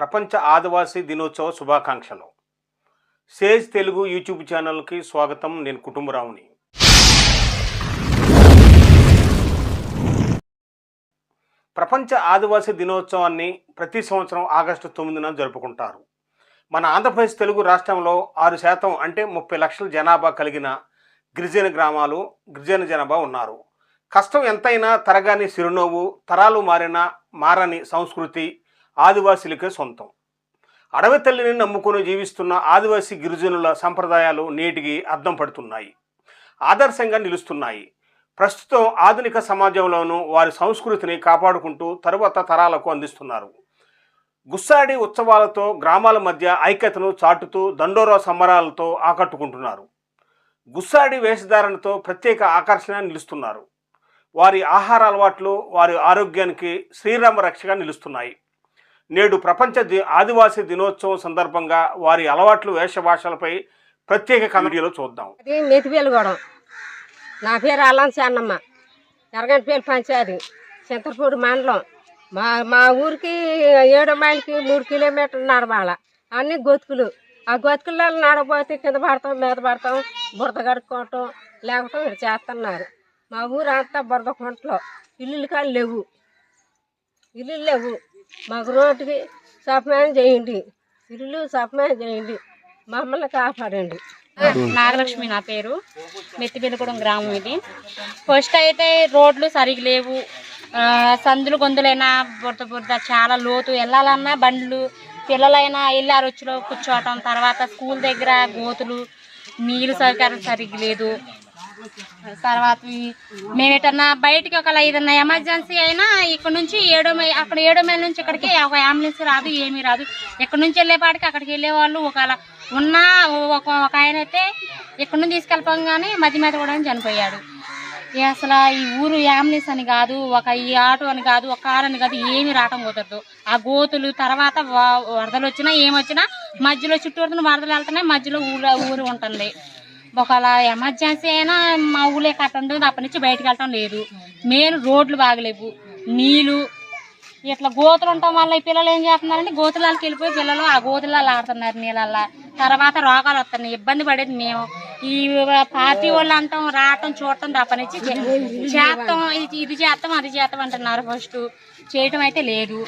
ప్రపంచ ఆదివాసీ దినోత్సవ శుభాకాంక్షలు. సేజ్ తెలుగు యూట్యూబ్ ఛానల్కి స్వాగతం నేను కుటుంబరావుని. ప్రపంచ ఆదివాసీ దినోత్సవాన్ని ప్రతి సంవత్సరం ఆగస్టు తొమ్మిదిన జరుపుకుంటారు. మన ఆంధ్రప్రదేశ్ తెలుగు రాష్ట్రంలో ఆరు శాతం అంటే ముప్పై లక్షల జనాభా కలిగిన గిరిజన గ్రామాలు గిరిజన జనాభా ఉన్నారు. కష్టం ఎంతైనా తరగాని చిరునవ్వు తరాలు మారిన మారని సంస్కృతి ఆదివాసులకు సొంతం. అడవి తల్లిని నమ్ముకుని జీవిస్తున్న ఆదివాసీ గిరిజనుల సంప్రదాయాలు నేటికి అద్దం పడుతున్నాయి. ఆదర్శంగా నిలుస్తున్నాయి. ప్రస్తుతం ఆధునిక సమాజంలోనూ వారి సంస్కృతిని కాపాడుకుంటూ తరువాత తరాలకు అందిస్తున్నారు. గుస్సాడి ఉత్సవాలతో గ్రామాల మధ్య ఐక్యతను చాటుతూ దండోరా సంబరాలతో ఆకట్టుకుంటున్నారు. గుస్సాడి వేషధారణతో ప్రత్యేక ఆకర్షణ నిలుస్తున్నారు. వారి ఆహార అలవాట్లు వారి ఆరోగ్యానికి శ్రీరామ రక్షగా నిలుస్తున్నాయి. నేడు ప్రపంచ ది ఆదివాసీ దినోత్సవం సందర్భంగా వారి అలవాట్లు వేషభాషలపై ప్రత్యేక కమిటీలో చూద్దాం. అది మెతిపేలుగూడెం నా పేరు అల్లం చెన్నమ్మ ఎరగంటపల్లి పంచాయతీ. చింతపూడి మండలం. మా మా ఊరికి ఏడో మైలకి మూడు కిలోమీటర్లు నడవాల. అన్ని గొతుకులు. ఆ గొతుకుల్లో నడబోతే కింద పడతాం మీద పడతాం బురద కడుక్కోవటం లేకపోతే ఇక్కడ చేస్తున్నారు మా ఊరు అంతా బురద కొంటలో. ఇల్లులు కానీ లేవు. ఇల్లులు లేవు. మాకు రోడ్డుకి సఫమానం చేయండి. ఇల్లు సఫమానం చేయండి. మమ్మల్ని కాపాడండి. నాగలక్ష్మి నా పేరు. మెత్తిబెల్లగూడెం గ్రామం ఇది. ఫస్ట్ అయితే రోడ్లు సరిగా లేవు. సందులు గొంతులైనా బురద బురద చాలా లోతు. వెళ్ళాలన్నా బండ్లు పిల్లలైనా వెళ్ళి ఆ కూర్చోవటం. తర్వాత స్కూల్ దగ్గర గోతులు నీళ్ళు సౌకర్యం సరిగ్గా లేదు. తర్వాత మేము ఎటన్నా బయటికి ఒక ఏదన్నా ఎమర్జెన్సీ అయినా ఇక్కడ నుంచి ఏడో మైల్ అక్కడ ఏడో మైల్ నుంచి ఇక్కడికి ఒక అంబులెన్స్ రాదు ఏమీ రాదు. ఇక్కడ నుంచి వెళ్ళేపాటికి అక్కడికి వెళ్ళేవాళ్ళు ఒకవేళ ఉన్నా ఒక ఒక ఆయన అయితే ఇక్కడ నుంచి తీసుకెళ్ళిపోగానే మధ్య మీద కూడా చనిపోయాడు. అసలు ఈ ఊరు అంబులెన్స్ అని కాదు ఒక ఈ ఆటో అని కాదు ఒక కారు అని కాదు ఏమీ రావటం కుదరదు. ఆ గోతులు తర్వాత వ- వరదలు వచ్చినా ఏమొచ్చినా మధ్యలో చుట్టూ వరదలు వెళ్తున్నాయి మధ్యలో ఊరు ఊరు ఉంటుంది. ఒకవేళ ఎమర్జెన్సీ అయినా మా ఊళ్ళో కట్టడం అప్పటి నుంచి బయటకు వెళ్ళటం లేదు. మెయిన్ రోడ్లు బాగలేవు. నీళ్ళు ఇట్లా గోతులు ఉండటం వల్ల ఈ పిల్లలు ఏం చేస్తున్నారంటే గోతులకి వెళ్ళిపోయి పిల్లలు ఆ గోతులలో ఆడుతున్నారు నీళ్ళల్లో. తర్వాత రోగాలు వస్తున్నాయి. ఇబ్బంది పడేది మేము. ఈ పార్టీ వాళ్ళు అంటాం రావటం చూడటం తప్పనిచ్చి చేస్తాం. ఇది ఇది చేస్తాం అది చేస్తాం అంటున్నారు ఫస్ట్. చేయటం అయితే లేదు.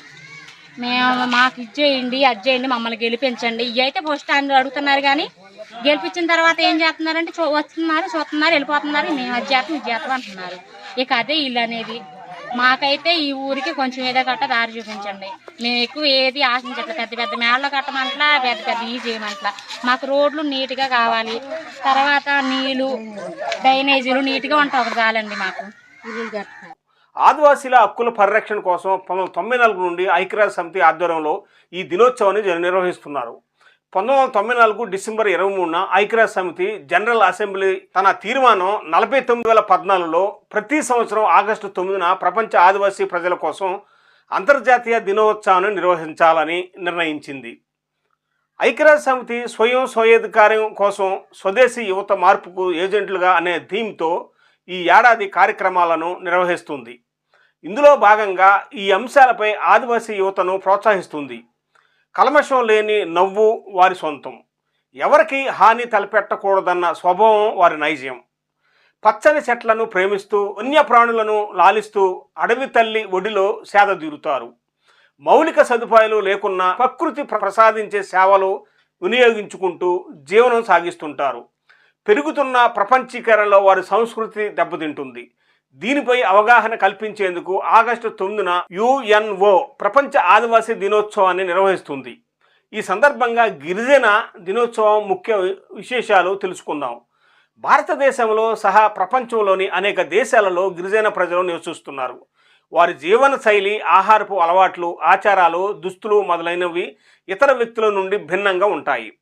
మేము మాకు ఇది చేయండి అది చేయండి మమ్మల్ని గెలిపించండి. ఇవి అయితే ఫస్ట్ అని అడుగుతున్నారు కానీ గెలిపించిన తర్వాత ఏం చేస్తున్నారంటే చూ వస్తున్నారు చూస్తున్నారు వెళ్ళిపోతున్నారు మేము అది చేస్తాం ఇది చేస్తాం అంటున్నారు. ఇక అదే ఇల్లు అనేది. మాకైతే ఈ ఊరికి కొంచెం ఏదో గట్ట దారి చూపించండి. మేము ఎక్కువ ఏది ఆశించట్లేదు. పెద్ద పెద్ద మేళ్ళ కట్టమంటలా పెద్ద పెద్ద ఈ చేయమంటలా. మాకు రోడ్లు నీట్గా కావాలి. తర్వాత నీళ్ళు డ్రైనేజీలు నీట్గా ఉంటాయి ఒకటి చాలండి మాకు. ఆదివాసీల హక్కుల పరిరక్షణ కోసం పంతొమ్మిది వందల తొంభై నాలుగు నుండి ఐక్యరాజ్య సమితి ఆధ్వర్యంలో ఈ దినోత్సవాన్ని నిర్వహిస్తున్నారు. పంతొమ్మిది వందల తొంభై నాలుగు డిసెంబర్ ఇరవై మూడున ఐక్యరాజ్య సమితి జనరల్ అసెంబ్లీ తన తీర్మానం నలభై తొమ్మిది వేల పద్నాలుగులో ప్రతి సంవత్సరం ఆగస్టు తొమ్మిదిన ప్రపంచ ఆదివాసీ ప్రజల కోసం అంతర్జాతీయ దినోత్సవాన్ని నిర్వహించాలని నిర్ణయించింది. ఐక్యరాజ్య సమితి స్వయం స్వయాధికారం కోసం స్వదేశీ యువత మార్పుకు ఏజెంట్లుగా అనే థీమ్తో ఈ ఏడాది కార్యక్రమాలను నిర్వహిస్తుంది. ఇందులో భాగంగా ఈ అంశాలపై ఆదివాసీ యువతను ప్రోత్సహిస్తుంది. కల్మషం లేని నవ్వు వారి సొంతం. ఎవరికి హాని తలపెట్టకూడదన్న స్వభావం వారి నైజం. పచ్చని చెట్లను ప్రేమిస్తూ వన్యప్రాణులను లాలిస్తూ అడవి తల్లి ఒడిలో సేదదీరుతారు మౌలిక సదుపాయాలు లేకున్నా ప్రకృతి ప్రసాదించే సేవలు వినియోగించుకుంటూ జీవనం సాగిస్తుంటారు. పెరుగుతున్న ప్రపంచీకరణలో వారి సంస్కృతి దెబ్బతింటుంది. దీనిపై అవగాహన కల్పించేందుకు ఆగస్టు తొమ్మిదిన యుఎన్ఓ ప్రపంచ ఆదివాసీ దినోత్సవాన్ని నిర్వహిస్తుంది. ఈ సందర్భంగా గిరిజన దినోత్సవం ముఖ్య విశేషాలు తెలుసుకుందాం. భారతదేశంలో సహా ప్రపంచంలోని అనేక దేశాలలో గిరిజన ప్రజలు నివసిస్తున్నారు. వారి జీవన శైలి ఆహారపు అలవాట్లు ఆచారాలు దుస్తులు మొదలైనవి ఇతర వ్యక్తుల నుండి భిన్నంగా ఉంటాయి.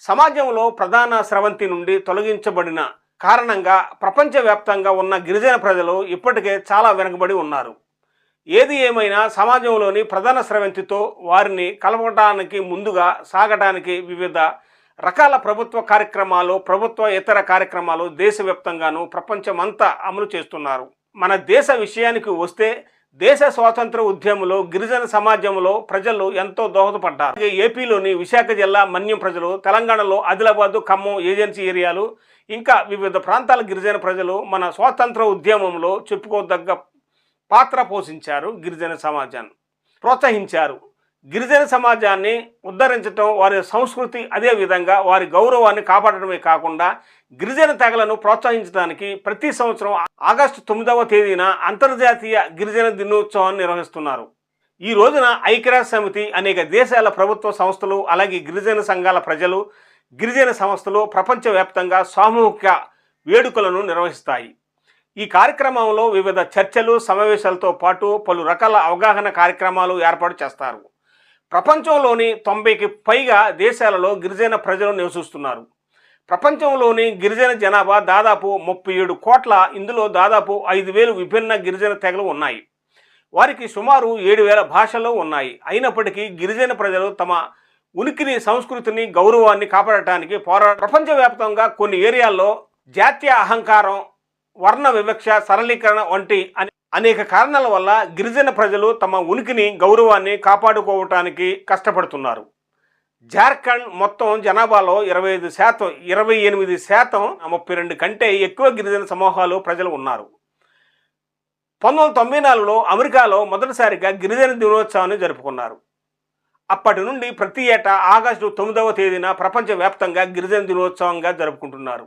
సమాజంలో ప్రధాన స్రవంతి నుండి తొలగించబడిన కారణంగా ప్రపంచవ్యాప్తంగా ఉన్న గిరిజన ప్రజలు ఇప్పటికే చాలా వెనుకబడి ఉన్నారు. ఏది ఏమైనా సమాజంలోని ప్రధాన స్రవంతితో వారిని కలపడానికి ముందుగా సాగటానికి వివిధ రకాల ప్రభుత్వ కార్యక్రమాలు ప్రభుత్వ ఇతర కార్యక్రమాలు దేశవ్యాప్తంగాను ప్రపంచమంతా అమలు చేస్తున్నారు. మన దేశ విషయానికి వస్తే దేశ స్వాతంత్ర ఉద్యమంలో గిరిజన సమాజంలో ప్రజలు ఎంతో దోహదపడ్డారు. ఏపీలోని విశాఖ జిల్లా మన్యం ప్రజలు తెలంగాణలో ఆదిలాబాదు ఖమ్మం ఏజెన్సీ ఏరియాలు ఇంకా వివిధ ప్రాంతాల గిరిజన ప్రజలు మన స్వాతంత్ర ఉద్యమంలో చెప్పుకోదగ్గ పాత్ర పోషించారు గిరిజన సమాజాన్ని ప్రోత్సహించారు. గిరిజన సమాజాన్ని ఉద్ధరించడం వారి సంస్కృతి అదే విధంగా వారి గౌరవాన్ని కాపాడటమే కాకుండా గిరిజన తెగలను ప్రోత్సహించడానికి ప్రతి సంవత్సరం ఆగస్టు తొమ్మిదవ తేదీన అంతర్జాతీయ గిరిజన దినోత్సవాన్ని నిర్వహిస్తున్నారు. ఈ రోజున ఐక్యరాజ్య సమితి అనేక దేశాల ప్రభుత్వ సంస్థలు అలాగే గిరిజన సంఘాల ప్రజలు గిరిజన సంస్థలు ప్రపంచవ్యాప్తంగా సామూహిక వేడుకలను నిర్వహిస్తాయి. ఈ కార్యక్రమంలో వివిధ చర్చలు సమావేశాలతో పాటు పలు రకాల అవగాహన కార్యక్రమాలు ఏర్పాటు చేస్తారు. ప్రపంచంలోని తొంభైకి పైగా దేశాలలో గిరిజన ప్రజలు నివసిస్తున్నారు. ప్రపంచంలోని గిరిజన జనాభా దాదాపు ముప్పై ఏడు కోట్ల ఇందులో దాదాపు ఐదు వేలు విభిన్న గిరిజన తెగలు ఉన్నాయి. వారికి సుమారు ఏడు వేల భాషలు ఉన్నాయి. అయినప్పటికీ గిరిజన ప్రజలు తమ ఉనికిని సంస్కృతిని గౌరవాన్ని కాపాడటానికి పోరా ప్రపంచవ్యాప్తంగా కొన్ని ఏరియాల్లో జాతీయ అహంకారం వర్ణ వివక్ష సరళీకరణ వంటి అని అనేక కారణాల వల్ల గిరిజన ప్రజలు తమ ఉనికిని గౌరవాన్ని కాపాడుకోవటానికి కష్టపడుతున్నారు. జార్ఖండ్ మొత్తం జనాభాలో ఇరవై ఐదు శాతం ఇరవై ఎనిమిది శాతం ముప్పై రెండు కంటే ఎక్కువ గిరిజన సమూహాలు ప్రజలు ఉన్నారు. పంతొమ్మిది వందల తొంభై నాలుగులో అమెరికాలో మొదటిసారిగా గిరిజన దినోత్సవాన్ని జరుపుకున్నారు. అప్పటి నుండి ప్రతి ఏటా ఆగస్టు తొమ్మిదవ తేదీన ప్రపంచవ్యాప్తంగా గిరిజన దినోత్సవంగా జరుపుకుంటున్నారు.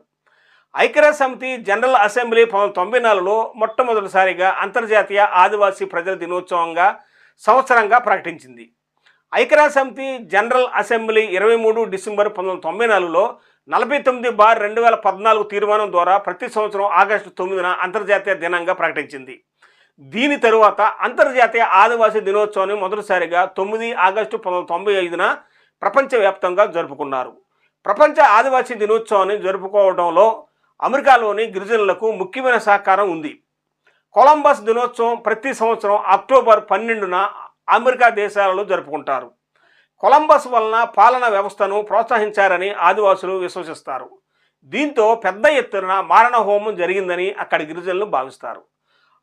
ఐక్యరాజ్య సమితి జనరల్ అసెంబ్లీ పంతొమ్మిది తొంభై నాలుగులో మొట్టమొదటిసారిగా అంతర్జాతీయ ఆదివాసీ ప్రజల దినోత్సవంగా సంవత్సరంగా ప్రకటించింది. ఐక్యరాజ్య సమితి జనరల్ అసెంబ్లీ ఇరవై మూడు డిసెంబర్ పంతొమ్మిది తొంభై నాలుగులో నలభై తొమ్మిది బార్ రెండు వేల పద్నాలుగు తీర్మానం ద్వారా ప్రతి సంవత్సరం ఆగస్టు తొమ్మిదిన అంతర్జాతీయ దినంగా ప్రకటించింది. దీని తరువాత అంతర్జాతీయ ఆదివాసీ దినోత్సవాన్ని మొదటిసారిగా తొమ్మిది ఆగస్టు పంతొమ్మిది తొంభై ఐదున ప్రపంచవ్యాప్తంగా జరుపుకున్నారు. ప్రపంచ ఆదివాసీ దినోత్సవాన్ని జరుపుకోవడంలో అమెరికాలోని గిరిజనులకు ముఖ్యమైన సహకారం ఉంది. కొలంబస్ దినోత్సవం ప్రతి సంవత్సరం అక్టోబర్ పన్నెండున అమెరికా దేశాలలో జరుపుకుంటారు. కొలంబస్ వలన పాలన వ్యవస్థను ప్రోత్సహించారని ఆదివాసులు విశ్వసిస్తారు. దీంతో పెద్ద ఎత్తున మారణ హోమం జరిగిందని అక్కడి గిరిజనులు భావిస్తారు.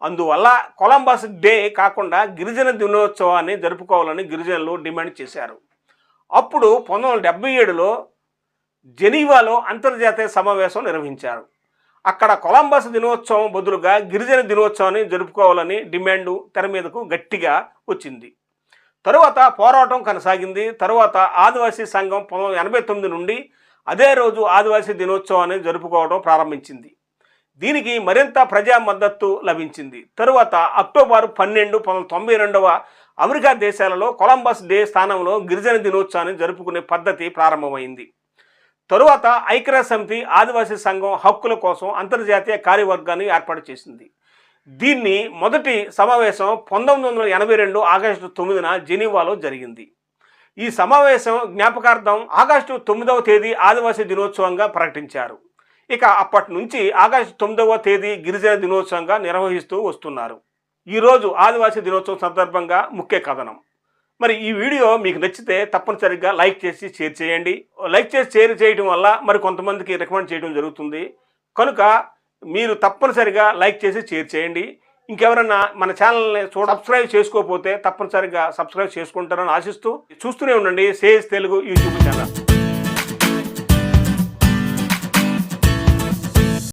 అందువల్ల కొలంబస్ డే కాకుండా గిరిజన దినోత్సవాన్ని జరుపుకోవాలని గిరిజనులు డిమాండ్ చేశారు. అప్పుడు పంతొమ్మిది వందల డెబ్బై ఏడులో జెనీవాలో అంతర్జాతీయ సమావేశం నిర్వహించారు. అక్కడ కొలంబస్ దినోత్సవం బదులుగా గిరిజన దినోత్సవాన్ని జరుపుకోవాలని డిమాండ్ తెర మీదకు గట్టిగా వచ్చింది. తరువాత పోరాటం కొనసాగింది. తరువాత ఆదివాసీ సంఘం పంతొమ్మిది ఎనభై తొమ్మిది నుండి అదే రోజు ఆదివాసీ దినోత్సవాన్ని జరుపుకోవడం ప్రారంభించింది. దీనికి మరింత ప్రజా మద్దతు లభించింది. తరువాత అక్టోబర్ పన్నెండు పంతొమ్మిది తొంభై రెండవ అమెరికా దేశాలలో కొలంబస్ డే స్థానంలో గిరిజన దినోత్సవాన్ని జరుపుకునే పద్ధతి ప్రారంభమైంది. తరువాత ఐక్యరాజ్య సమితి ఆదివాసీ సంఘం హక్కుల కోసం అంతర్జాతీయ కార్యవర్గాన్ని ఏర్పాటు చేసింది. దీన్ని మొదటి సమావేశం పంతొమ్మిది వందల ఎనభై రెండు ఆగస్టు తొమ్మిదిన జెనీవాలో జరిగింది. ఈ సమావేశం జ్ఞాపకార్థం ఆగస్టు తొమ్మిదవ తేదీ ఆదివాసీ దినోత్సవంగా ప్రకటించారు. ఇక అప్పటి నుంచి ఆగస్టు తొమ్మిదవ తేదీ గిరిజన దినోత్సవంగా నిర్వహిస్తూ వస్తున్నారు. ఈరోజు ఆదివాసీ దినోత్సవం సందర్భంగా ముఖ్య కథనం. మరి ఈ వీడియో మీకు నచ్చితే తప్పనిసరిగా లైక్ చేసి షేర్ చేయండి. లైక్ చేసి షేర్ చేయడం వల్ల మరి కొంతమందికి రికమెండ్ చేయడం జరుగుతుంది. కనుక మీరు తప్పనిసరిగా లైక్ చేసి షేర్ చేయండి. ఇంకెవరన్నా మన ఛానల్ని చూడ సబ్స్క్రైబ్ చేసుకోకపోతే తప్పనిసరిగా సబ్స్క్రైబ్ చేసుకుంటారని ఆశిస్తూ చూస్తూనే ఉండండి. Sage Telugu YouTube channel.